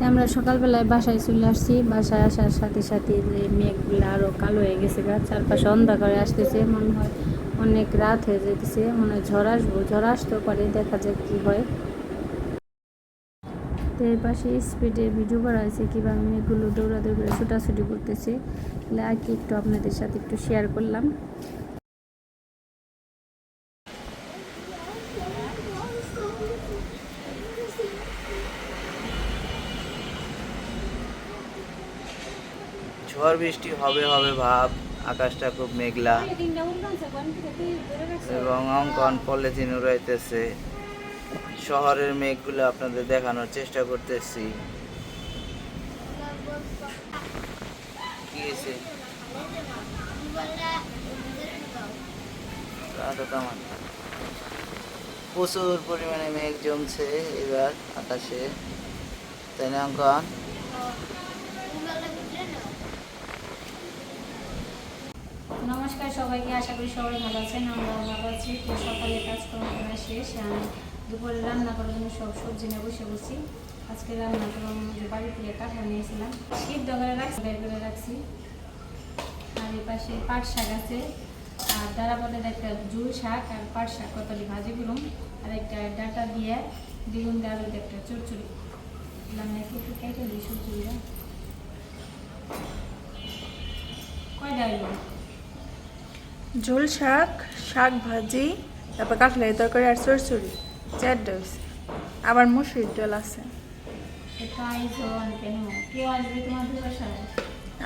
তো আমরা সকালবেলায় বাসায় চলে আসছি। বাসায় আসার সাথে সাথে যে মেঘগুলো আরও কালো হয়ে গেছে গা, চারপাশে অন্ধকারে আসতেছে। মনে হয় অনেক রাত হয়ে যেতেছে। মনে হয় ঝড় আসব, ঝড় আসতেও পারে, দেখা যাক কী হয়। তো এর পাশে স্পিডে ভিডিও করা হয়েছে কীভাবে মেয়েগুলো দৌড়াদৌড়ি করে ছোটাছুটি করতেছে। তাহলে আর কি একটু আপনাদের সাথে একটু শেয়ার করলাম। ঝড় বৃষ্টি হবে হবে ভাব। আকাশটা খুব মেঘলা। এবং অঙ্কন পলিথিন উড়াইতেছে শহরের মেঘগুলো আপনাদের দেখানোর চেষ্টা করতেছি। প্রচুর পরিমাণে মেঘ জমছে এবার আকাশে। তাই না, অঙ্কন? নমস্কার সবাইকে, আশা করি সবাই ভালো আছেন। আমরা ভালো আছি। তো সকালে কাজকর্ম করা শেষ আমি দুপুরে রান্না করার জন্য সব সবজি নিয়ে বসে বসি আজকে রান্না করলাম বাড়ি থেকে কাঁঠাল নিয়েছিলাম সিদ্ধ করে রাখছি, বের করে রাখছি। আর এই পাশে পাট শাক আছে। আর দাঁড়াপদের একটা জুল শাক, আর পাট শাক কতটি ভাজি করুন আর একটা ডাটা দিয়ে বেগুন আলু দিয়ে একটা চচ্চড়ি। আমি একটু কেটে দিই সবজিটা কয়টা ঝোল শাক শাক ভাজি তারপর কাঁঠালের তরকারি আর চরচড়ি চারটে হয়েছে আবার মুসুরির ডাল আছে।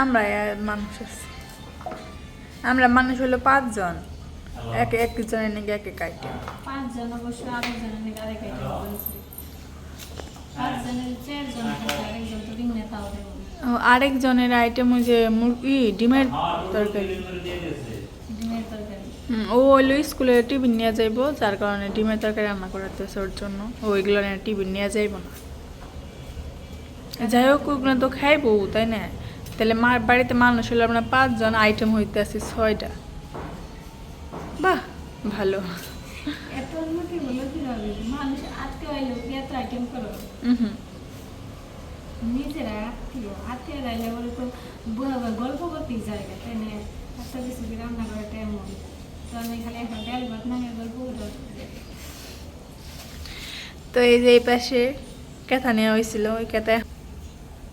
আমরা মানুষ আছি। আমরা মানুষ হলো পাঁচজন। এক একজনের নাকি এক এক আইটেম পাঁচজন অবশ্য আরেকজনের নাকি আরেক আইটেম পাঁচজনের চারজন আরেকজন তো রিং নেতাও ও আরেকজনের আইটেম ওই যে মুরগি ডিমের তরকারি। ও হইল স্কুলে টিফিন নিয়ে যাইবো যার কারণে ডিমের তরকারি রান্না করাতেছে ওর জন্য। ও ওইগুলো নিয়ে টিফিন নিয়ে যাইবো না। যাই হোক ওগুলো তো খাইবো তাই না? তাহলে মার বাড়িতে মানুষ হলো আমরা পাঁচজন আইটেম হইতে আছি ছয়টা। বাহ ভালো। গল্প করতেই না? এত কিছু রান্না করাটা এমন। তো এই যে এই পাশে কেথা নেওয়া হয়েছিল, ওই কেথা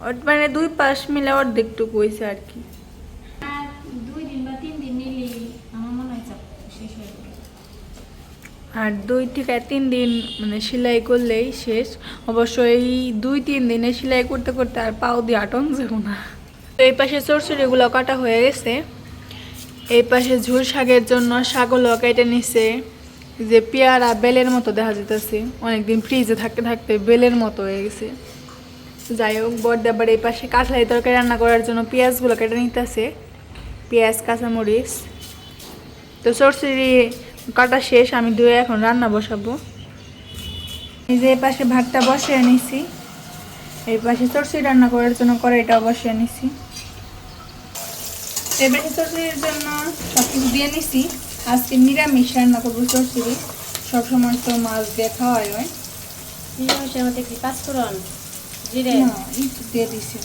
ওর মানে দুই পাশ মিলে অর্ধেকটুকু হয়েছে আর কি। আর দুই থেকে তিন দিন মানে সেলাই করলেই শেষ। অবশ্য এই দুই, তিন দিনে সেলাই করতে করতে আর পাও দিয়ে আটন যাব না। তো এই পাশে চরচড়িগুলো কাটা হয়ে গেছে। এই পাশে ঝুল শাকের জন্য শাকগুলো কেটে নিছে। যে পেয়ারা বেলের মতো দেখা যেতেছে অনেকদিন ফ্রিজে থাকতে থাকতে বেলের মতো হয়ে গেছে। যাই হোক বর্দা আবার এই পাশে কাঁঠালি তরকারি রান্না করার জন্য পেঁয়াজগুলো কেটে নিতেছে। পেঁয়াজ, কাঁচামরিচ। তো সরসরি কাটা শেষ, আমি ধুয়ে এখন রান্না বসাবো। এই যে এই পাশে ভাতটা বসিয়ে নিছি। এই পাশে সরসরি রান্না করার জন্য কড়াইটাও বসিয়ে নিছি। এই পাশে জন্য সব কিছু দিয়ে নিছি। আজকে নিরামিষ রান্না করব সরসরি সবসময় তো মাছ দিয়ে খাওয়াই হয়। নিরামিষের মধ্যে কি পাঁচফোড়ন জিরে? একটু দিয়ে দিছি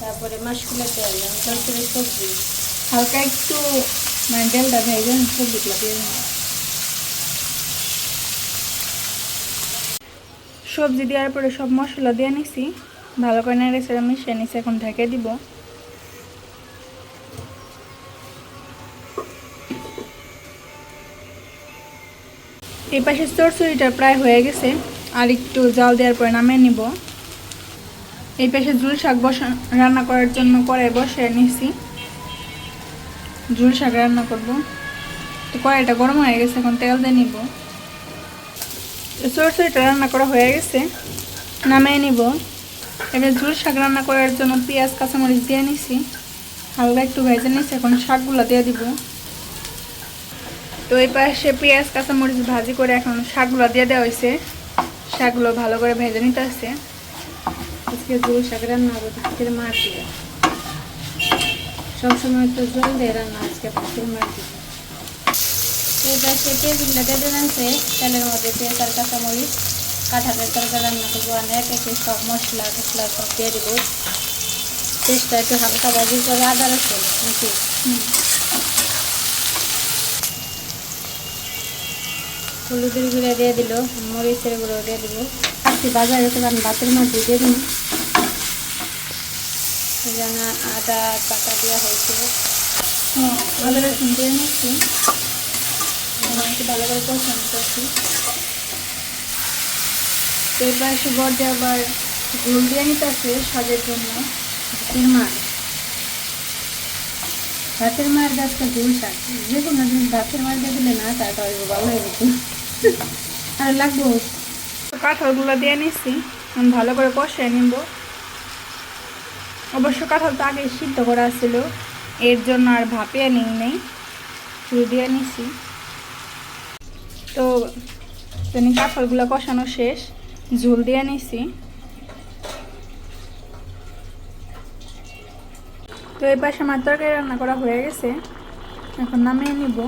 তারপরে মাসকুলের তেল সবজি। হালকা একটু মানে ডেলটা ভেজে সবজিগুলো দিয়ে সবজি দেওয়ার পরে সব মশলা দিয়ে নিছি। ভালো করে নেড়ে সেটা মিশিয়ে নিছি এখন ঢেকে দিব। এই পাশে চরচড়িটা প্রায় হয়ে গেছে, আর একটু জাল দেওয়ার পরে নামিয়ে নিব। এই পাশে ঝুল শাক বসা, রান্না করার জন্য কড়াই বসিয়ে নিছি। ঝুল শাক রান্না করব। তো কড়াইটা গরম হয়ে গেছে, এখন তেল দিয়ে নিব। সরষেটা রান্না করা হয়ে গেছে, নামিয়ে নিব। এবার ঝুল শাক রান্না করার জন্য পেঁয়াজ, কাঁচামরিচ দিয়ে নিছি। হালকা একটু ভেজে নিছি, এখন শাকগুলো দিয়ে দিব। তো এই পাশে পেঁয়াজ, কাঁচামরিচ ভাজি করে এখন শাকগুলো দিয়ে দেওয়া হয়েছে। শাকগুলো ভালো করে ভেজে নিতে আছে আজকে শাক রান্না হবে ভাতের মার দিয়ে সবসময় তো জল দিয়ে রান্না আজকে ভাতের মার দিয়ে তেলের মধ্যে কাঁচামরিচ, কাঁঠালের রান্না সব মশলা সব দিয়ে হালকা আদা রসুন, নাকি? হলুদের গুঁড়া দিয়ে দিল, মরিচের গুঁড়ো দিয়ে দিব আজকে বাজারে তো আমি ভাতের মধ্যে দিয়ে দিন যেন আদা, পাতা দেওয়া হয়েছে। হ্যাঁ রসুন দিয়ে নিচ্ছি। একটু ভালো করে পছন্দ করছি। এবার এসে আবার ঝোল দিয়ে নিতেছে সাজের জন্য মার ভাতের মার গাছটা ঝুল শাক? যে কোনো জিনিস ভাতের মার দিয়ে দিলে না হইব ভালো হয়ে গেছে আর লাগবো? কাঁঠালগুলো দিয়ে নিচ্ছি আমি ভালো করে কষিয়ে নিব। অবশ্য কাঁঠাল তো আগে সিদ্ধ করা ছিল, এর জন্য আর ভাপিয়ে নিই নেই শুরু দিয়ে নিচ্ছি তো কাঁঠালগুলো কষানো শেষ, ঝোল দিয়ে নিচ্ছি তো এই পাশে আমার তরকারি রান্না করা হয়ে গেছে। এখন নামিয়ে নিব।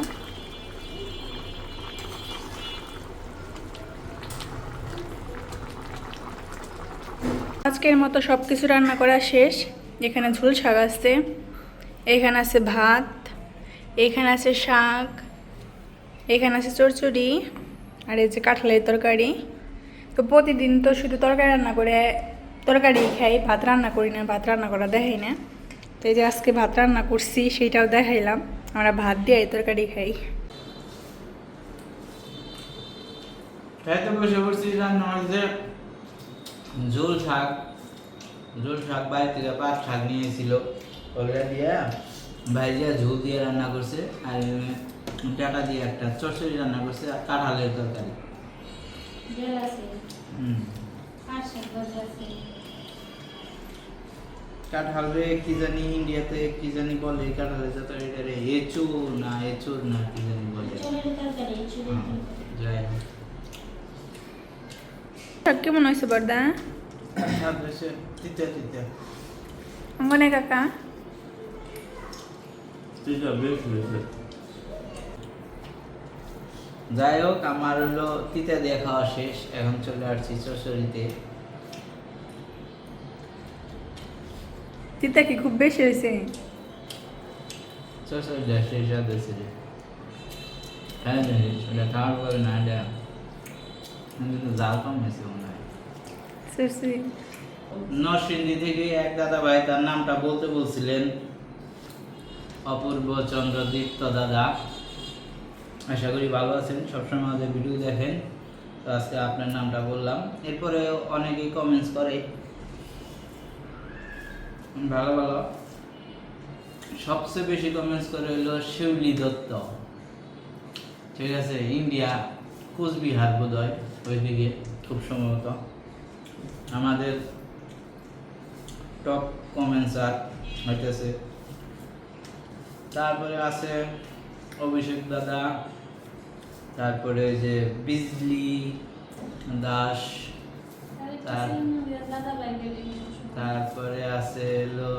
আজকের মতো সব কিছু রান্না করা শেষ। এখানে ঝোল শাক আছে, এখানে আছে ভাত, এখানে আছে শাক, এখানে আছে চচ্চড়ি, আর এই যে কাঁঠালের তরকারি। তো প্রতিদিন তো শুধু তরকারি রান্না করে, তরকারি খাই, ভাত রান্না করি না, ভাত রান্না করা দেখাই না। তো এই যে আজকে ভাত রান্না করছি সেইটাও দেখাইলাম। আমরা ভাত দিয়ে এই তরকারি খাই। খাইতে বসে পড়ছি রান্না হয়েছে ঝোল শাক ঝোল শাক বাইরে থেকে পাট শাক নিয়েছিল ওগুলা দিয়ে ভাইজিয়া ঝোল দিয়ে রান্না করছে আর ডাটা দিয়ে একটা চচ্চড়ি রান্না করছে আর কাঁঠালের তরকারি। হুম। কাঁঠাল রে কি জানি ইন্ডিয়াতে কি জানি বলে কাঁঠালের তরকারিটা রে এচুর না না কি জানি বলে। হ্যাঁ, যাই হোক। কেমন হয়েছে বর্দা? স্বাদ হয়েছে তিতে তিতে। অঙ্গনে কাকা? তিতে বেশ হয়েছে। যাই হোক আমার হলো তিতে দিয়ে খাওয়া শেষ এখন চলে আসছি চচড়িতে তিতা কি খুব বেশি হয়েছে শেষ হ্যাঁ জানি ওটা খাওয়ার পরে না এটা কিন্তু জাল কম হয়েছে মনে হয়। নরসিংদী থেকে এক দাদা ভাই তার নামটা বলতে বলছিলেন। অপূর্ব চন্দ্র দীপ্ত দাদা। আশা করি ভালো আছেন সবসময় আমাদের ভিডিও দেখেন। তো আজকে আপনার নামটা বললাম। এরপরে অনেকেই কমেন্টস করে। ভালো ভালো সবচেয়ে বেশি কমেন্টস করে হলো শিউলি দত্ত। ঠিক আছে ইন্ডিয়া কোচবিহার বোধ হয় ওইদিকে খুব সম্ভবত। আমাদের টপ কমেন্সার হইতেছে। তারপরে আছে অভিষেক দাদা তারপরে যে বিজলি দাস তার- তারপরে আছে হলো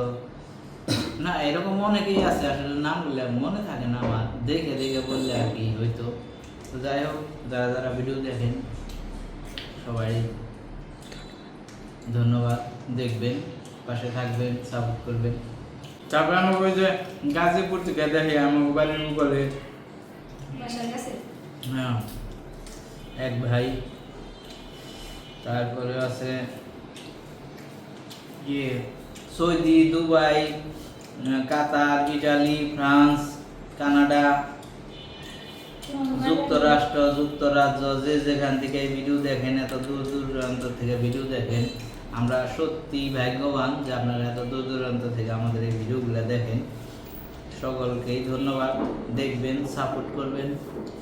না এরকম অনেকেই আছে আসলে নাম বললে মনে থাকে না আমার দেখে দেখে বললে আর কি হয়তো তো যাই হোক যারা যারা ভিডিও দেখেন সবাই ধন্যবাদ দেখবেন পাশে থাকবেন সাপোর্ট করবেন। তারপরে আমাকে ওই যে গাজীপুর থেকে দেখে আমার বাড়ির কাছে? হ্যাঁ এক ভাই তারপরে আছে ইয়ে Saudi, Dubai Qatar, Italy, France, Canada, যুক্তরাষ্ট্র, যুক্তরাজ্য, যে যেখান থেকে ভিডিও দেখেন, এত দূর দূরান্ত থেকে ভিডিও দেখেন, আমরা সত্যি ভাগ্যবান যে আপনারা এত দূর দূরান্ত থেকে আমাদের এই ভিডিওগুলো দেখেন। সকলকেই ধন্যবাদ। দেখবেন সাপোর্ট করবেন।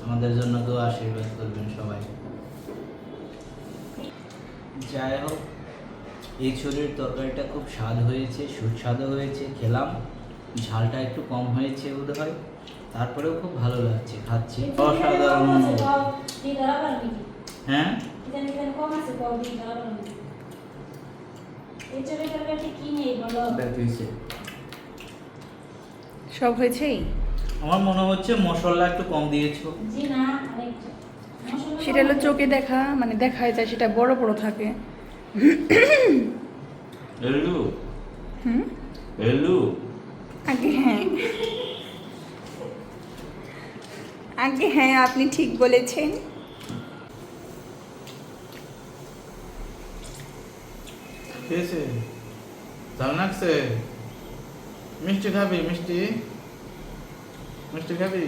আমাদের জন্য দোয়া, আশীর্বাদ করবেন সবাই। যাই হোক এই ছুরির তরকারিটা খুব স্বাদ হয়েছে সুস্বাদু হয়েছে খেলাম। ঝালটা একটু কম হয়েছে বোধ হয় তারপরেও খুব ভালো লাগছে খাচ্ছি। অসাধারণ। হ্যাঁ। সব হয়েছেই? আমার মনে হচ্ছে মশলা একটু কম দিয়েছ। সেটা হলো চোখে দেখা মানে দেখায় যায় সেটা বড় বড় থাকে। এলু। হুম? এলু। আগে হ্যাঁ। আগে হ্যাঁ আপনি ঠিক বলেছেন। খেয়েছে? ঝাল লাগছে মিষ্টি খাবি মিষ্টি? মিষ্টি খাবি?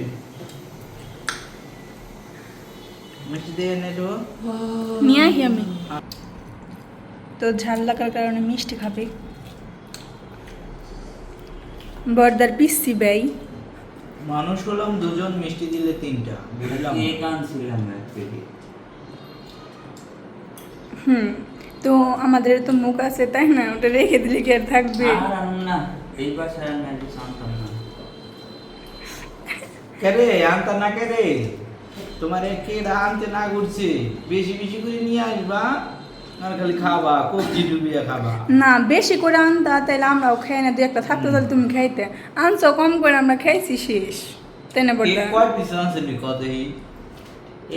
মিষ্টি দিয়ে নে তো। নিয়ে আমি। তো ঝাল লাগার কারণে মিষ্টি খাবে। বর্দার পিসি ব্যয় মানুষ হলাম দুজন মিষ্টি দিলে তিনটা। বুঝলাম। আনছিলাম হুম তো আমাদের তো মুখ আছে তাই না? ওটা রেখে দিলে কি আর থাকবে? না এই বাসায় আমি একটু জানতাম না। কেরে আনতা না কেরে তোমার কে আনতে না করছে? বেশি বেশি করে নিয়ে আসবা না বেশি করে আনতা তাহলে আমরাও খাই না দু একটা থাকতো তাহলে তুমি খাইতে আনছো কম করে আমরা খাইছি শেষ তাই না কেক বর্দা কয় পিস আনছিলি কতই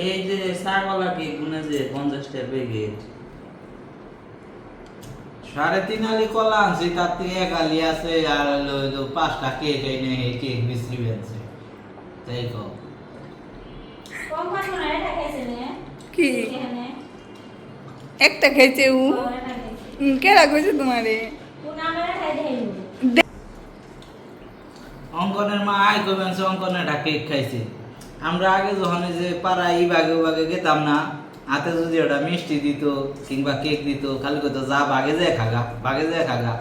এই যে সারওয়ালা কেক গুনে যে পঞ্চাশটা প্যাকেট সাড়ে তিন আলি কলা আনছি তার থেকে এক আলি আছে আর হলো পাঁচটা কেক এনে এই কেক মিস্ত্রি তাই কম কি একটা খাইছে উ। কেরা কইছে তোমারে? অঙ্কনের মা সে অঙ্কনের একটা কেক খাইছে। আমরা আগে যখন যে পাড়া এই বাগে বাগে গেতাম না হাতে যদি ওটা মিষ্টি দিত কিংবা কেক দিত খালি কইতো যা বাগে যায় খাগা বাগে যায় খাগা।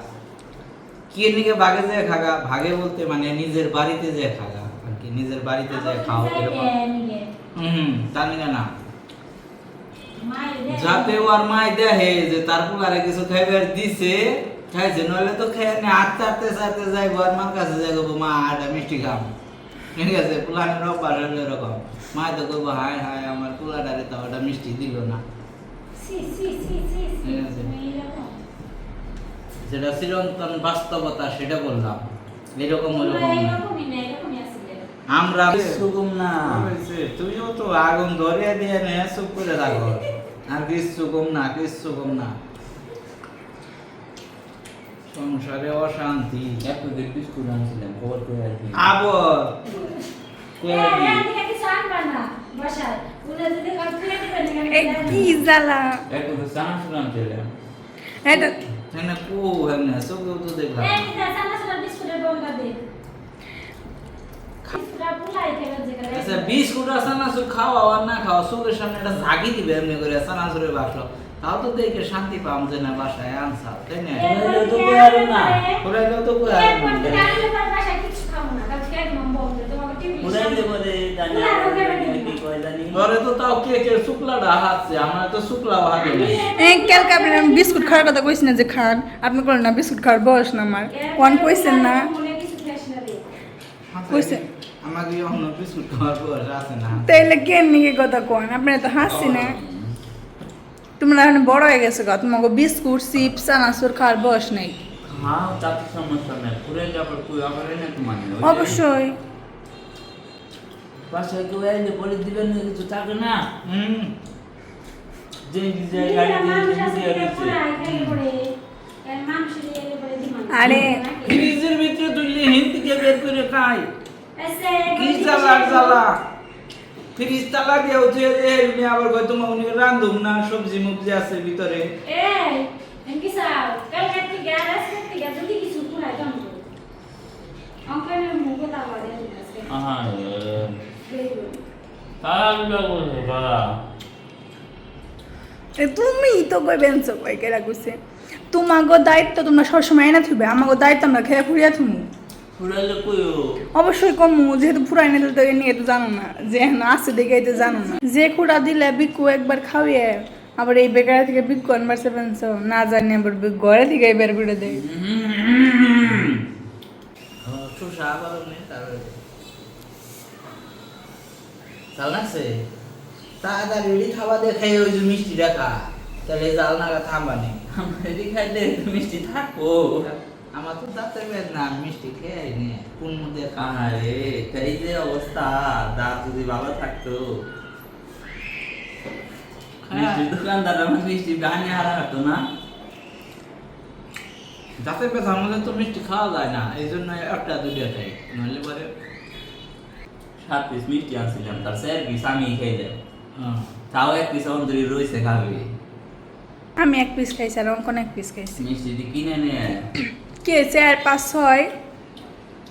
কি নিকে বাগে যায় খাগা? ভাগে বলতে মানে নিজের বাড়িতে যায় খাগা। আর কি নিজের বাড়িতে যায় খাও এরকম। হুম তার নিকে না। যাতে ওর দেখে যে তার পুলারে কিছু খাইবার দিছে খাইছে নইলে তো খেয়ে নে আটতে আটতে চাইতে যাই ওর মার কাছে যাই গো মা এটা মিষ্টি খাম। ঠিক আছে পুলানের অভ্যাস হলো এরকম। মা তো হায় হায় আমার পুলাটারে তো ওটা মিষ্টি দিল না। আছে। যেটা চিরন্তন বাস্তবতা সেটা বললাম। এরকম ওরকম। আমরা সুগম না। তুইও তো আগুন ধরিয়ে দিয়ে নে চুপ করে রাখো আর কিচ্ছু কম না কিচ্ছু কম না। সংসারে অশান্তি। এক প্যাকেট বিস্কুট আনছিলাম খবর করে আর কি। আবর? কি জ্বালা। এক প্যাকেট চানা শুনে আনছিলাম এটা এখানে কো এখানে চোখেও তো দেখলাম। আচ্ছা খাওয়া আর না খাওয়া চোখের সামনে একটা ঝাঁকি দিবে এমনি করে সানাসুরে বাসলো তাও তো দেখে শান্তি পাম যে না বাসায় আনসা তাই না? তো বিস্কুট খাওয়ার কথা কইছেন না যে খান আপনি করেন না বিস্কুট খাওয়ার বয়স না আমার। কোন কইছেন না? কইছে। আমাকে অন্য বিস্কুট খাওয়ার বয়স আছে না। তাইলে কেন নিয়ে কথা কোন? আপনি তো হাসছি না। তোমরা এখন বড় হয়ে গেছো গা তোমাকে বিস্কুট চিপস চানাচুর খাওয়ার বয়স নেই। হ্যাঁ অবশ্যই। বাসায় কেউ এলে বলে দিবেন না কিছু থাকে না? হুম? আরে ফ্রিজের ভিতরে তুললে হিন্দি কে বের করে খাই কি জ্বালা জ্বালা ফ্রিজ তালা দিয়ে উঠে যে এমনি আবার তোমার উনি রান্ধুম না সবজি মবজি আছে ভিতরে হ্যাঁ বাবা তুমি তো কইবেন সব কই কেরা কইছে তোমাগো দায়িত্ব তোমরা সবসময় এনে থুবে আমাগো দায়িত্ব আমরা খেয়ে ফুরিয়া থুমু কইও অবশ্যই কম যেহেতু ফুরাই নিতে তো নিয়ে তো জানো না যে আছে দেখে তো জানো না। যে কুড়া দিলে বিকু একবার খাওয়িয়ে আবার এই বেকার থেকে বিকু আনবার সেভেন না জানি আবার ঘরে থেকে বের করে দেয়। তাড়াতাড়ি খাওয়া ওই যে মিষ্টি রাখা তাহলে জাল নাগা থামবা নেই এটি খাইলে একটু মিষ্টি থাকো আমার তো দাঁতে বেদ না মিষ্টি খেয়ে নি। কোন মধ্যে আরে এই যে অবস্থা দাঁত যদি ভালো থাকতো। মিষ্টির দোকানদার আমার মিষ্টি বানি হারা হতো না। দাঁতের ব্যথার মধ্যে তো মিষ্টি খাওয়া যায় না। এই জন্য একটা দুইটা খাই নইলে পরে সাত পিস মিষ্টি আনছিলাম তার চার পিস আমি খেয়ে হ্যাঁ। তাও এক পিস অন্তরি রয়েছে খাবে। আমি এক পিস খাইছি আর অঙ্কন এক পিস খাইছি। মিষ্টিটি কিনে নিয়ে কে চার পাঁচ ছয়?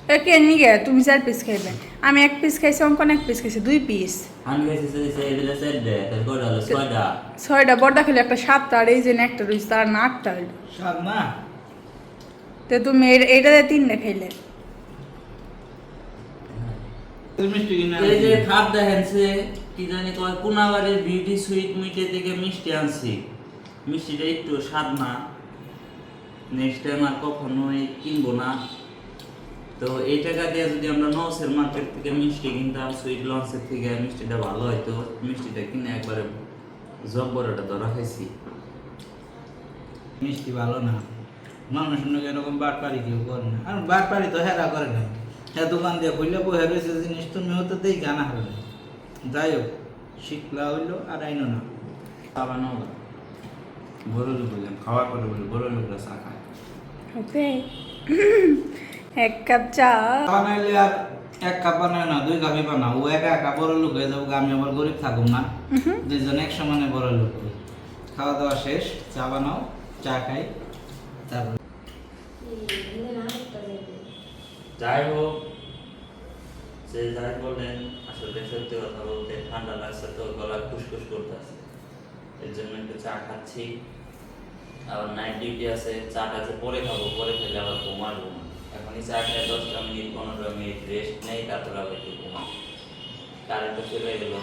এ কে নিগে তুমি চার পিস খাইবে। আমি এক পিস খাইছি অঙ্কন এক পিস খাইছি দুই পিস ছয়টা। বড়টা খেলে একটা সাতটা আর এই যে একটা রয়েছে তার না আটটা হইল। তো তুমি এর- এইটাতে তিনটা খাইলে। তুই মিষ্টি এই যে খাপ দেখেন কি জানি কয় কোনাবাড়ির বিউটি সুইট মিটে থেকে মিষ্টি আনছি। মিষ্টিটা একটু স্বাদ না। নেক্সট টাইম আর কখনোই কিনবো না। তো এই টাকা দিয়ে যদি আমরা নৌসের মার্কেট থেকে মিষ্টি কিনতাম সুইট লঞ্চের থেকে মিষ্টিটা ভালো হয়তো মিষ্টিটা কিনে একবারে জব্বরটা ধরা খাইছি। মিষ্টি ভালো না। মানুষ নাকি এরকম বাটপারি কেউ করে না। আর বাটপারি তো হেরা করে না হ্যাঁ দোকান দিয়ে খুললে বহে রয়েছে জিনিস তুমি হতে দেই জানা হবে না যাই হোক শিখলা হইল আর আইনো না। খাওয়ানো বড় লোক বললাম খাওয়ার পরে বলি বড় লোকরা চা খায়। ওকে এক কাপ চা। বানাইলে আর এক কাপ বানায় না দুই কাপই বানাও। ও একা একা বড় লোক হয়ে যাব আমি আবার গরিব থাকুম না। দুইজন এক সমানে বড় লোক। হই। খাওয়া দাওয়া শেষ চা বানাও চা খাই তারপর যাই হোক সে যাই বলেন আসলে সত্যি কথা বলতে ঠান্ডা লাগছে তো গলা খুসখুস করতেছে। এর জন্য একটু চা খাচ্ছি। আবার নাইট ডিউটি আছে চাটা যে পরে খাব পরে খেলে আবার ঘুমাবো না। এখনই চা খাই দশটা মিনিট পনেরো মিনিট রেস্ট নেই তারপরে আবার একটু ঘুমাবো। কারেন্টও চলে গেল।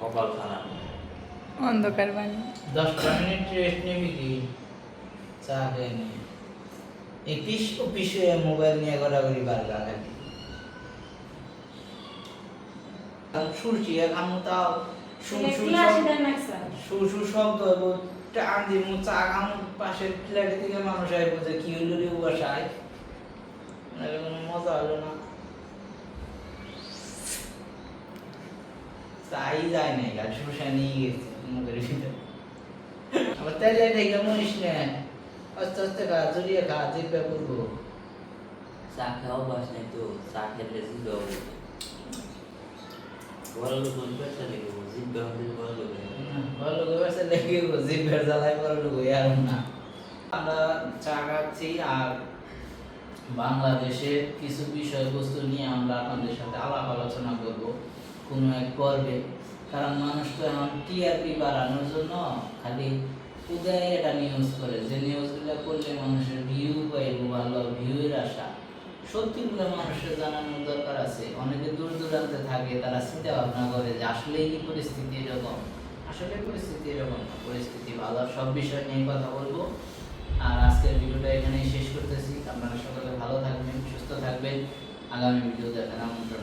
কপাল খারাপ। অন্ধকার বাণী। দশটা মিনিট রেস্ট নিবি কি? চা খেয়ে নি। এই পিস ও পিসে মোবাইল নিয়ে ঘোরাঘুরি বার লাগে শুনছি এখন তাও শু শু শব্দ খাম, পাশের ফ্ল্যাট থেকে মানুষ আইব যে কি হইল রে বাসায়। মজা হলো না। চাই যায় নাই গাছ নিয়ে গেছে মুখের ভিতরে। আবার তাইলে দেখে আস্তে আস্তে খা জড়িয়ে খা জিপে করব। চা খাওয়া বাস নেই তো, চা খেলে জিভে বড় লোক বলবে জিভে বড় লোক। ভালো বাংলাদেশের কিছু বিষয়বস্তু নিয়ে আমরা আপনাদের সাথে আলাপ আলোচনা করব কোনো এক পর্বে। কারণ মানুষ তো এখন টিআরপি বাড়ানোর জন্য খালি উদয় এটা নিউজ করে। যে নিউজগুলো করলে মানুষের ভিউ পাইব ভালো ভিউয়ের আশা, সত্যিগুলো মানুষের জানানোর দরকার আছে। অনেকে দূর দূরান্তে থাকে, তারা চিন্তা ভাবনা করে যে আসলেই কি পরিস্থিতি এরকম? আসলে পরিস্থিতি এরকম না। পরিস্থিতি ভালো, সব বিষয় নিয়ে কথা বলব। আর আজকের ভিডিওটা এখানেই শেষ করতেছি। আপনারা সকলে ভালো থাকবেন, সুস্থ থাকবেন। আগামী ভিডিও দেখার আমন্ত্রণ